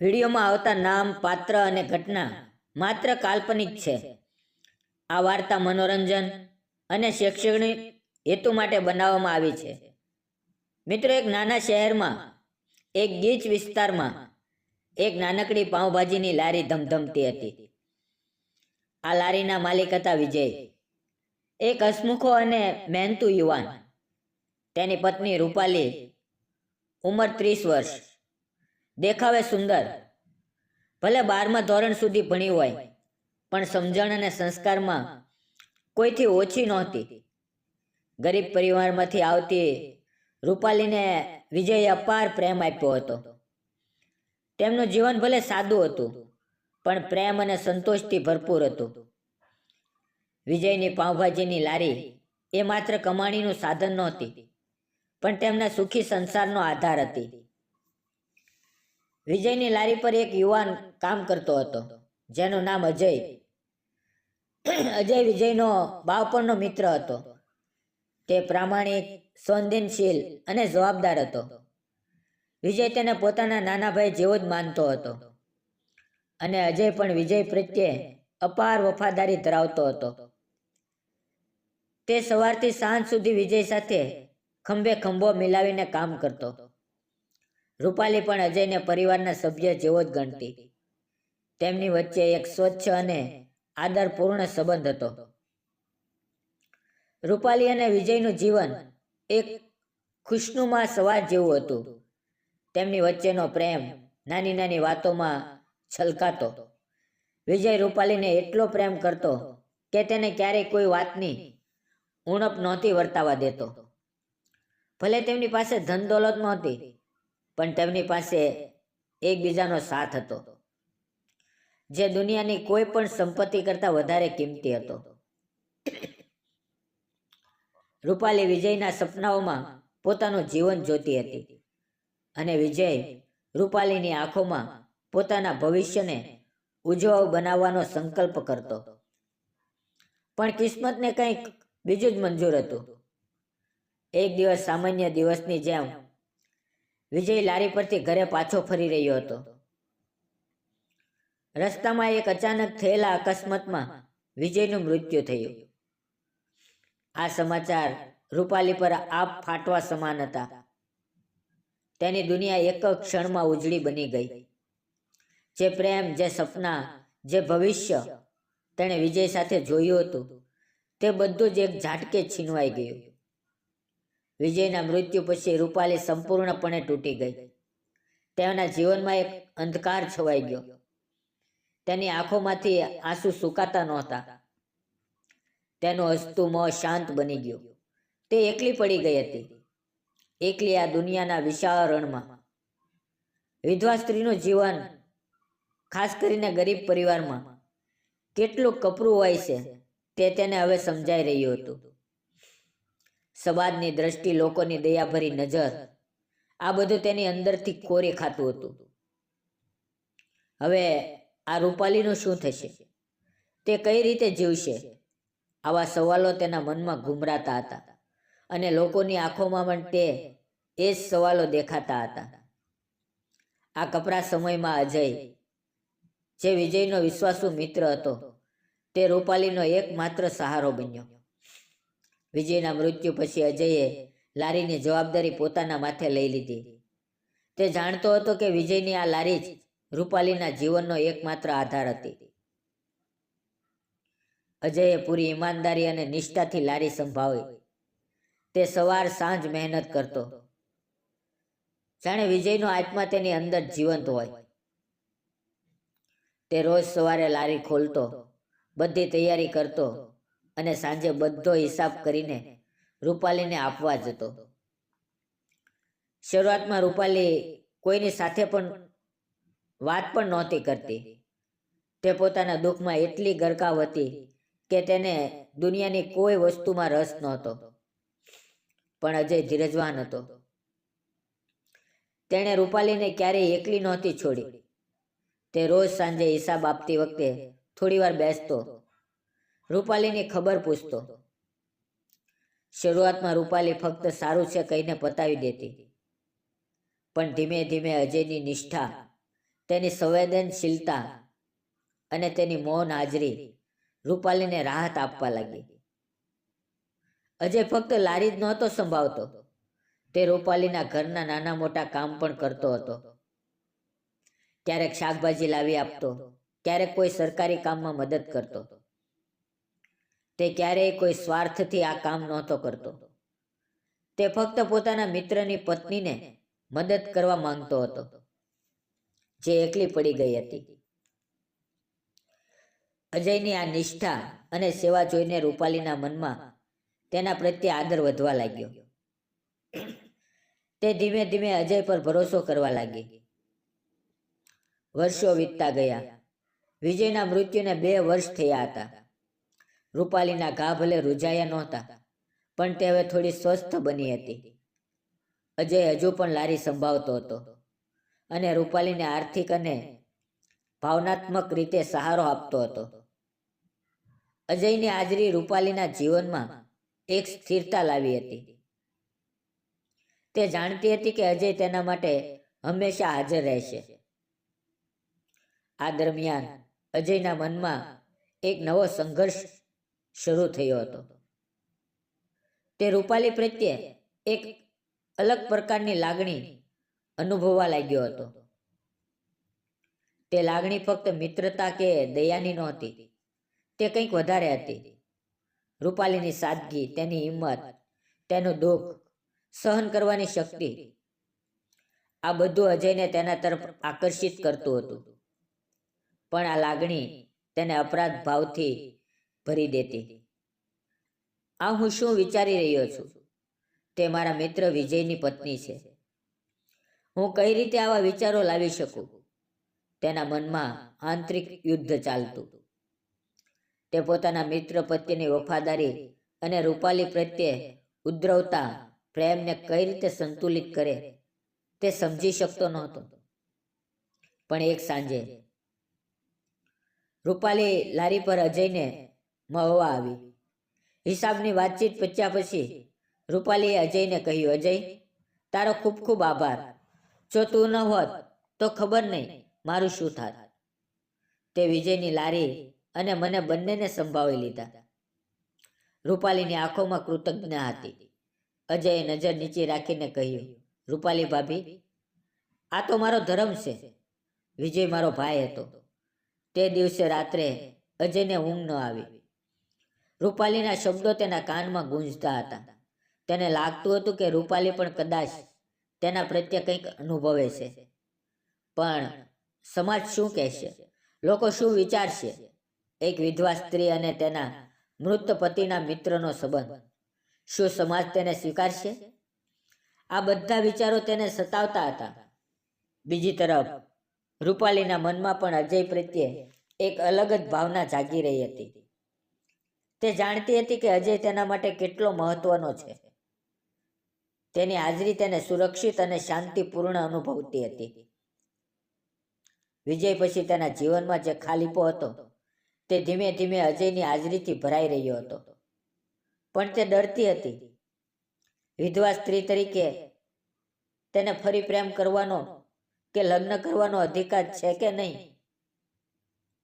વિડીયોમાં આવતા નામ, પાત્ર અને ઘટના માત્ર કાલ્પનિક છે. આ વાર્તા મનોરંજન અને શૈક્ષણિક હેતુ માટે બનાવવામાં આવી છે. મિત્રો, એક નાના શહેરમાં, એક ગીચ વિસ્તારમાં, એક નાનકડી પાઉંભાજીની લારી ધમધમતી હતી. આ લારીના માલિક હતા વિજય. એક હસમુખો અને મહેનતુ યુવાન. તેની પત્ની રૂપાલી, ઉંમર ત્રીસ વર્ષ. દેખાવે સુંદર. ભલે બારમા ધોરણ સુધી ભણી હોય, પણ સમજણ અને સંસ્કારમાં કોઈથી ઓછી નહોતી. ગરીબ પરિવારમાંથી આવતી રૂપાલીને વિજયે અપાર પ્રેમ આપ્યો હતો. તેમનું જીવન ભલે સાદું હતું, પણ પ્રેમ અને સંતોષથી ભરપૂર હતું. વિજયની પાઉંભાજીની લારી એ માત્ર કમાણીનું સાધન નહોતી, પણ તેમના સુખી સંસારનો આધાર હતી. વિજયની લારી પર એક યુવાન કામ કરતો હતો, જેનું નામ અજય. અજય વિજયનો બાળપણનો મિત્ર હતો. તે પ્રામાણિક, સંવેદનશીલ અને જવાબદાર હતો. વિજય તેને પોતાના નાના ભાઈ જેવો જ માનતો હતો અને અજય પણ વિજય પ્રત્યે અપાર વફાદારી ધરાવતો હતો. તે સવારથી સાંજ સુધી વિજય સાથે ખંભે ખંભો મિલાવીને કામ કરતો. રૂપાલી પણ અજયને પરિવારના સભ્ય જેવો જ ગણતી. તેમની વચ્ચે એક સ્વચ્છ અને આદરપૂર્ણ સંબંધ હતો. રૂપાલી અને વિજયનું જીવન એક ખુશનુમા સવાર જેવું હતું. તેમની વચ્ચેનો પ્રેમ નાની નાની વાતોમાં છલકાતો. વિજય રૂપાલીને એટલો પ્રેમ કરતો કે તેને ક્યારેય કોઈ વાતની ઉણપ નહોતી વર્તાવા દેતો. ભલે તેમની પાસે ધન દોલત નહોતી પણ તેમની પાસે એકબીજાનો સાથ હતો. જે દુનિયાની કોઈ પણ સંપત્તિ કરતાં વધારે કિંમતી હતો. રૂપાલી વિજયના સપનાઓમાં પોતાનું જીવન જોતી હતી અને વિજય રૂપાલીની આંખોમાં પોતાના ભવિષ્યને ઉજ્જવળ બનાવવાનો સંકલ્પ કરતો. પણ કિસ્મતને કંઈક બીજું જ મંજૂર હતું. એક દિવસ સામાન્ય દિવસની જેમ વિજય લારી પરથી ઘરે પાછો ફરી રહ્યો હતો. રસ્તામાં એક અચાનક થયેલા અકસ્માતમાં વિજયનું મૃત્યુ થયું. આ સમાચાર રૂપાલી પર આપ ફાટવા સમાન હતા. તેની દુનિયા એક ક્ષણમાં ઉજળી બની ગઈ. જે પ્રેમ, જે સપના, જે ભવિષ્ય તેણે વિજય સાથે જોયું હતું. તે બધું જ એક ઝાટકે છીનવાઈ ગયું. વિજયના મૃત્યુ પછી રૂપાલી સંપૂર્ણપણે તૂટી ગઈ. તેના જીવનમાં એક અંધકાર છવાઈ ગયો. તેની આંખોમાંથી આંસુ સુકાતા નહોતા. તેનું હસતું મોં શાંત બની ગયું. તે એકલી પડી ગઈ હતી. એકલી આ દુનિયાના વિશાળ રણમાં. વિધવા સ્ત્રીનું જીવન, ખાસ કરીને ગરીબ પરિવારમાં, કેટલું કપરું હોય છે તે તેને હવે સમજાઈ રહ્યું હતું. સમાજની દ્રષ્ટિ લોકોની દયાભરી નજર. આ બધું તેની અંદરથી કોરે ખાતું હતું. હવે આ રૂપાલીનું શું થશે? તે કઈ રીતે જીવશે? આવા સવાલો તેના મનમાં ગુમરાતા હતા અને લોકોની આંખોમાં પણ તે એ જ સવાલો દેખાતા હતા. આ કપરા સમયમાં અજય, જે વિજયનો વિશ્વાસુ મિત્ર હતો, તે રૂપાલીનો એકમાત્ર સહારો બન્યો. વિજયના મૃત્યુ પછી અજયે લારીની જવાબદારી પોતાના માથે લઈ લીધી. તે જાણતો હતો કે વિજયની આ લારી જ રૂપાલીના જીવનનો એકમાત્ર આધાર હતી. અજયે પૂરી ઈમાનદારી અને નિષ્ઠાથી લારી સંભાળી. તે સવાર સાંજ મહેનત કરતો. જાણે વિજયનો આત્મા તેની અંદર જીવંત હોય. તે રોજ સવારે લારી ખોલતો. બધી તૈયારી કરતો. અને સાંજે બધો હિસાબ કરીને રૂપાલીને આપવા જતો. શરૂઆતમાં રૂપાલી કોઈની સાથે પણ વાત પણ નહોતી કરતી. તે પોતાના દુઃખમાં એટલી ગરકાવ હતી કે તેને દુનિયાની કોઈ વસ્તુમાં રસ નહોતો. પણ અજય ધીરજવાન હતો. તેણે રૂપાલીને ક્યારેય એકલી નહોતી છોડી. તે રોજ સાંજે હિસાબ આપતી વખતે થોડીવાર બેસતો રૂપાલીની ખબર પૂછતો. શરૂઆતમાં રૂપાલી ફક્ત સારું છે કહીને પતાવી દેતી. પણ ધીમે ધીમે અજયની નિષ્ઠા, તેની સંવેદનશીલતા અને તેની મૌન હાજરી રૂપાલીને રાહત આપવા લાગી. અજય ફક્ત લારી જ નહોતો સંભાવતો તે રૂપાલીના ઘરના નાના મોટા કામ પણ કરતો હતો. ક્યારેક શાકભાજી લાવી આપતો, ક્યારેક કોઈ સરકારી કામમાં મદદ કરતો. તે ક્યારેય કોઈ સ્વાર્થથી આ કામ નહોતો કરતો. તે ફક્ત પોતાના મિત્રની પત્નીને મદદ કરવા માંગતો હતો, જે એકલી પડી ગઈ હતી. અજયની આ નિષ્ઠા અને સેવા જોઈને રૂપાલીના મનમાં તેના પ્રત્યે આદર વધવા લાગ્યો. તે ધીમે ધીમે અજય પર ભરોસો કરવા લાગી. વર્ષો વીતતા ગયા. વિજયના મૃત્યુને બે વર્ષ થયા હતા. રૂપાલીના ઘા ભલે રૂજાયા નહોતા, પણ તે હવે થોડી સ્વસ્થ બની હતી. અજય હજુ પણ લારી સંભાળતો હતો અને રૂપાલીને આર્થિક અને ભાવનાત્મક રીતે સહારો આપતો હતો. અજયની હાજરી રૂપાલીના જીવનમાં એક સ્થિરતા લાવી હતી. તે જાણતી હતી કે અજય તેના માટે હંમેશા હાજર રહેશે. આ દરમિયાન અજયના મનમાં એક નવો સંઘર્ષ શરૂ થયો હતો. તે રૂપાલી પ્રત્યે એક અલગ પ્રકારની લાગણી અનુભવવા લાગ્યો હતો. તે લાગણી ફક્ત મિત્રતા કે દયાની નહોતી, તે કંઈક વધારે હતી. રૂપાલીની સાદગી, તેની હિંમત, તેનું દુઃખ સહન કરવાની શક્તિ, આ બધું અજયને તેના તરફ આકર્ષિત કરતું હતું. પણ આ લાગણી તેને અપરાધ ભાવથી ભરી દેતી. આ હું શું વિચારી રહ્યો છું? તે મારા મિત્ર વિજયની પત્ની છે. હું કઈ રીતે આવા વિચારો લાવી શકું? તેના મનમાં આંતરિક યુદ્ધ ચાલતું. તે પોતાના મિત્ર પ્રત્યેની વફાદારી અને રૂપાલી પ્રત્યે ઉદ્રવતા પ્રેમને કઈ રીતે સંતુલિત કરે તે સમજી શકતો નહોતો. પણ એક સાંજે રૂપાલી લારી પર અજયને મળવા આવી. હિસાબની વાતચીત પચ્યા પછી રૂપાલીએ અજયને કહ્યું, અજય, તારો ખૂબ ખૂબ આભાર. જો તું ન હોત તો ખબર નહીં મારું શું થાત. તે વિજયની લારી અને મને બંનેને સંભાળી લીધા. રૂપાલીની આંખોમાં કૃતજ્ઞ હતી. અજયે નજર નીચે રાખીને કહ્યું, રૂપાલી ભાભી, આ તો મારો ધર્મ છે. વિજય મારો ભાઈ હતો. તે દિવસે રાત્રે અજયને ઊંઘ ન આવી. રૂપાલીના શબ્દો તેના કાનમાં ગુંજતા હતા. તેને લાગતું હતું કે રૂપાલી પણ કદાચ તેના પ્રત્યે કંઈક અનુભવે છે. પણ સમાજ શું કહેશે? લોકો શું વિચારશે? એક વિધવા સ્ત્રી અને તેના મૃત પતિના મિત્રનો સંબંધ. શું સમાજ તેને સ્વીકારશે? આ બધા વિચારો તેને સતાવતા હતા. બીજી તરફ, રૂપાલીના મનમાં પણ અજય પ્રત્યે એક અલગ જ ભાવના જાગી રહી હતી. તે જાણતી હતી કે અજય તેના માટે કેટલો મહત્વનો છે. તેની હાજરી તેને સુરક્ષિત અને શાંતિપૂર્ણ અનુભવતી હતી. વિજય પછી તેના જીવનમાં જે ખાલીપો હતો, તે ધીમે ધીમે અજયની હાજરીથી ભરાઈ રહ્યો હતો. પણ તે ડરતી હતી. વિધવા સ્ત્રી તરીકે તેને ફરી પ્રેમ કરવાનો કે લગ્ન કરવાનો અધિકાર છે કે નહીં,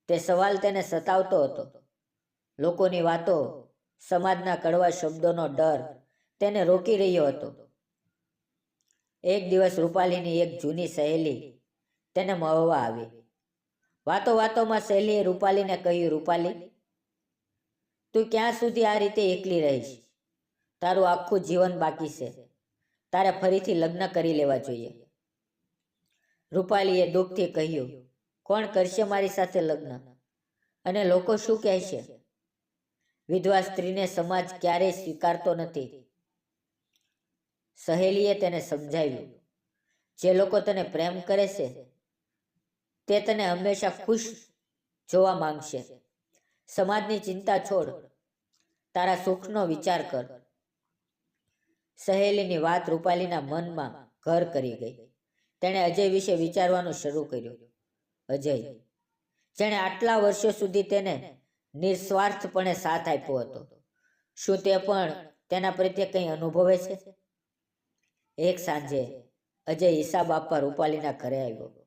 તે સવાલ તેને સતાવતો હતો. લોકોની વાતો સમાજના કડવા શબ્દોનો ડર તેને રોકી રહ્યો હતો. એક દિવસ રૂપાલીની એક જૂની સહેલી તેને મળવા આવી. વાતો વાતોમાં સહેલીએ રૂપાલીને કહ્યું, રૂપાલી, તું ક્યાં સુધી આ રીતે એકલી રહીશ? તારું આખું જીવન બાકી છે. તારે ફરીથી લગ્ન કરી લેવા જોઈએ. રૂપાલીએ દુઃખથી કહ્યું, કોણ કરશે મારી સાથે લગ્ન? અને લોકો શું કહેશે? વિધવા સ્ત્રીને સમાજ ક્યારેય સ્વીકારતો નથી. સહેલીએ તેને સમજાવ્યું, જે લોકો તને પ્રેમ કરે છે, તે તને હંમેશા ખુશ જોવા માંગશે. સમાજની ચિંતા છોડ, તારા સુખનો વિચાર કર. સહેલીની વાત રૂપાલીના મનમાં ઘર કરી ગઈ. તેણે અજય વિશે વિચારવાનું શરૂ કર્યું. અજય, જેણે આટલા વર્ષો સુધી તેને નિસ્વાર્થપણે સાથ આપ્યો હતો. શું તે પણ તેના પ્રત્યે કંઈ અનુભવે છે? એક સાંજે અજય હિસાબ આપવા રૂપાલીના ઘરે આવ્યો.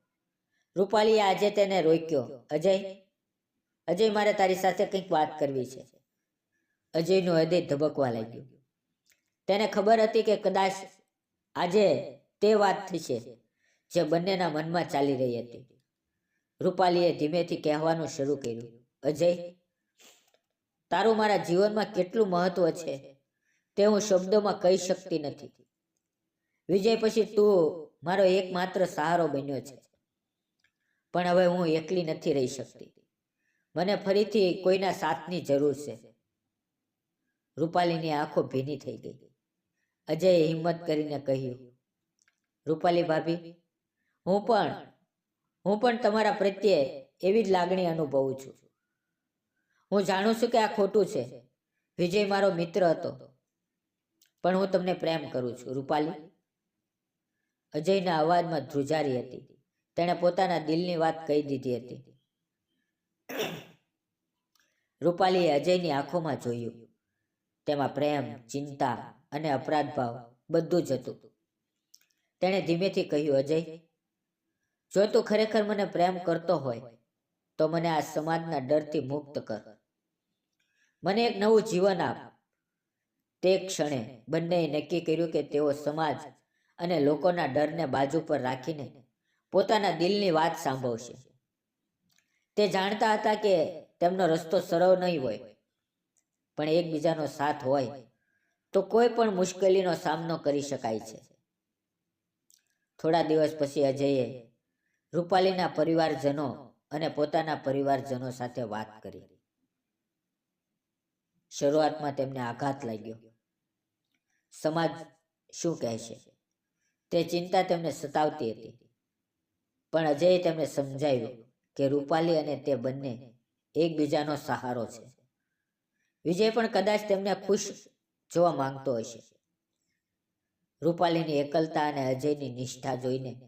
રૂપાલીએ આજે તેને રોક્યો, અજય અજય મારે તારી સાથે કંઈક વાત કરવી છે. અજયનું હૃદય ધબકવા લાગ્યું. તેને ખબર હતી કે કદાચ આજે તે વાત થશે જે બંનેના મનમાં ચાલી રહી હતી. રૂપાલીએ ધીમેથી કહેવાનું શરૂ કર્યું, અજય તારું મારા જીવનમાં કેટલું મહત્વ છે? તે હું શબ્દોમાં કહી શકતી નથી. વિજય, પછી તું મારો એકમાત્ર સહારો બન્યો છે. પણ હવે હું એકલી નથી રહી શકતી. મને ફરીથી કોઈના સાથની જરૂર છે. રૂપાલીની આંખો ભીની થઈ ગઈ. અજયે હિંમત કરીને કહ્યું, રૂપાલી ભાભી, હું પણ હું પણ તમારા પ્રત્યે એવી જ લાગણી અનુભવું છું. હું જાણું છું કે આ ખોટું છે. વિજય મારો મિત્ર હતો. પણ હું તમને પ્રેમ કરું છું, રૂપાલી. અજયના અવાજમાં ધ્રુજારી હતી. તેણે પોતાના દિલની વાત કહી દીધી હતી. રૂપાલીએ અજયની આંખોમાં જોયું. તેમાં પ્રેમ, ચિંતા અને અપરાધ ભાવ બધું જ હતું. તેણે ધીમેથી કહ્યું, અજય, જો તું ખરેખર મને પ્રેમ કરતો હોય, તો મને આ સમાજના ડરથી મુક્ત કર. મને એક નવું જીવન આપ. તે ક્ષણે બંનેએ નક્કી કર્યું કે તેઓ સમાજ અને લોકોના ડરને બાજુ પર રાખીને પોતાના દિલની વાત સાંભળશે. તે જાણતા હતા કે તેમનો રસ્તો સરળ નહીં હોય, પણ એકબીજાનો સાથ હોય તો કોઈ પણ મુશ્કેલીનો સામનો કરી શકાય છે. થોડા દિવસ પછી અજયે રૂપાલીના પરિવારજનો અને પોતાના પરિવારજનો સાથે વાત કરી. શરૂઆતમાં તેમને આઘાત લાગ્યો. સમાજ શું કહેશે? તે ચિંતા તેમને સતાવતી હતી. પણ અજયે તેમને સમજાવ્યું કે રૂપાલી અને તે બંને એકબીજાનો સહારો છે. વિજય પણ કદાચ તેમને ખુશ જોવા માંગતો હશે. રૂપાલીની એકલતા અને અજયની નિષ્ઠા જોઈને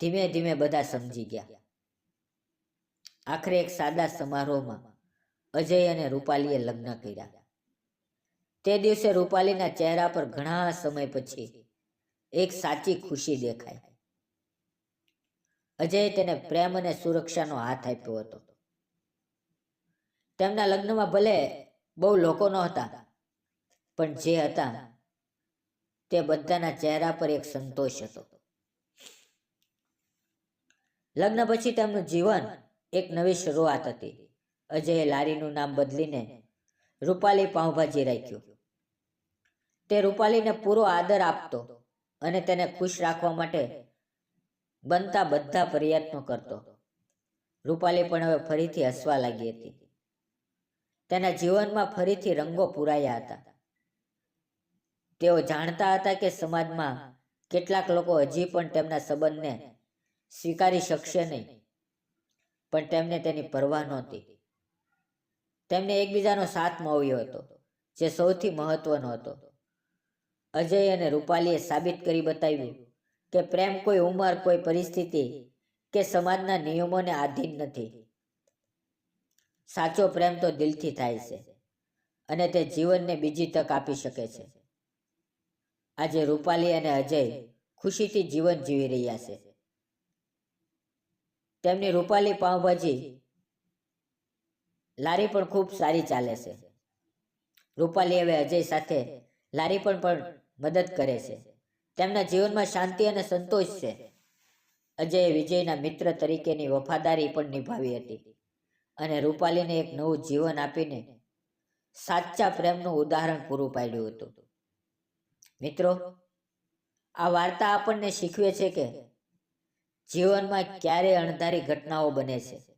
ધીમે ધીમે બધા સમજી ગયા. આખરે એક સાદા સમારોહમાં અજય અને રૂપાલીએ લગ્ન કર્યા. તે દિવસે રૂપાલીના ચહેરા પર ઘણા સમય પછી એક સાચી ખુશી દેખાય અજયે તેને પ્રેમ અને સુરક્ષાનો હાથ આપ્યો હતો. તેમના લગ્નમાં ભલે બહુ લોકો નહોતા, પણ જે હતા તે બધાના ચહેરા પર એક સંતોષ હતો. લગ્ન પછી તેમનું જીવન એક નવી શરૂઆત હતી. અજયે લારીનું નામ બદલીને રૂપાલી પાઉંભાજી રાખ્યું. તે રૂપાલીને પૂરો આદર આપતો અને તેને ખુશ રાખવા માટે બનતા બધા પ્રયત્નો કરતો. રૂપાલી પણ હવે ફરીથી હસવા લાગી હતી. તેના જીવનમાં ફરીથી રંગો પૂરાયા હતા. તેઓ જાણતા હતા કે સમાજમાં કેટલાક લોકો હજી પણ તેમના સંબંધને સ્વીકારી શકશે નહીં, પણ તેમને તેની પરવા નહોતી. તેમને એકબીજાનો સાથ મળ્યો હતો, જે સૌથી મહત્વનો હતો. અજય અને રૂપાલીએ સાબિત કરી બતાવ્યું કે પ્રેમ કોઈ ઉંમર, કોઈ પરિસ્થિતિ કે સમાજના નિયમોને આધીન નથી. સાચો પ્રેમ તો દિલથી થાય છે અને તે જીવનને બીજી તક આપી શકે છે. આજે રૂપાલી અને અજય ખુશીથી જીવન જીવી રહ્યા છે. તેમની રૂપાલી પાઉંભાજી લારી પણ ખૂબ સારી ચાલે છે. રૂપાલી હવે અજય સાથે લારી પણ પણ મદદ કરે છે. તેમના જીવનમાં શાંતિ અને સંતોષ છે. અજયે વિજયના મિત્ર તરીકેની વફાદારી પણ નિભાવી હતી અને રૂપાલીને એક નવું જીવન આપીને સાચા પ્રેમનું ઉદાહરણ પૂરું પાડ્યું હતું. મિત્રો, આ વાર્તા આપણને શીખવે છે કે જીવનમાં ક્યારે અણધારી ઘટનાઓ બને છે.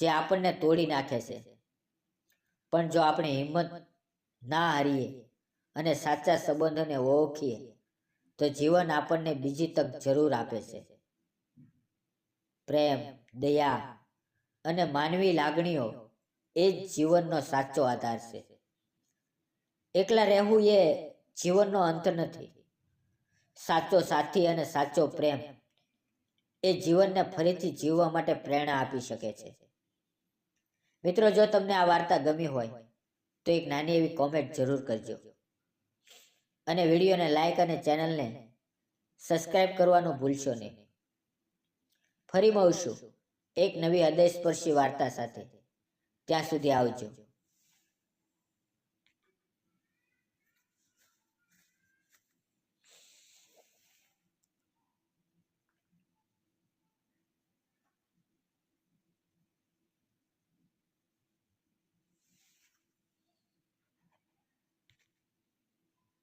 જે આપણને તોડી નાખે છે. પણ જો આપણે હિંમત ના હારીએ અને સાચા સંબંધોને ઓળખીએ, તો જીવન આપણને બીજી તક જરૂર આપે છે. પ્રેમ, દયા અને માનવી લાગણીઓ એ જ જીવનનો સાચો આધાર છે. એકલા રહેવું એ જીવનનો અંત નથી. સાચો સાથી અને સાચો પ્રેમ એ જીવનને ફરીથી જીવવા માટે પ્રેરણા આપી શકે છે. મિત્રો, જો તમને આ વાર્તા ગમી હોય, તો એક નાની એવી કોમેન્ટ જરૂર કરજો. અને વિડીયોને લાઈક અને ચેનલને સબસ્ક્રાઈબ કરવાનું ભૂલશો નહીં. ફરી મળશું એક નવી હૃદયસ્પર્શી વાર્તા સાથે. ત્યાં સુધી આવજો.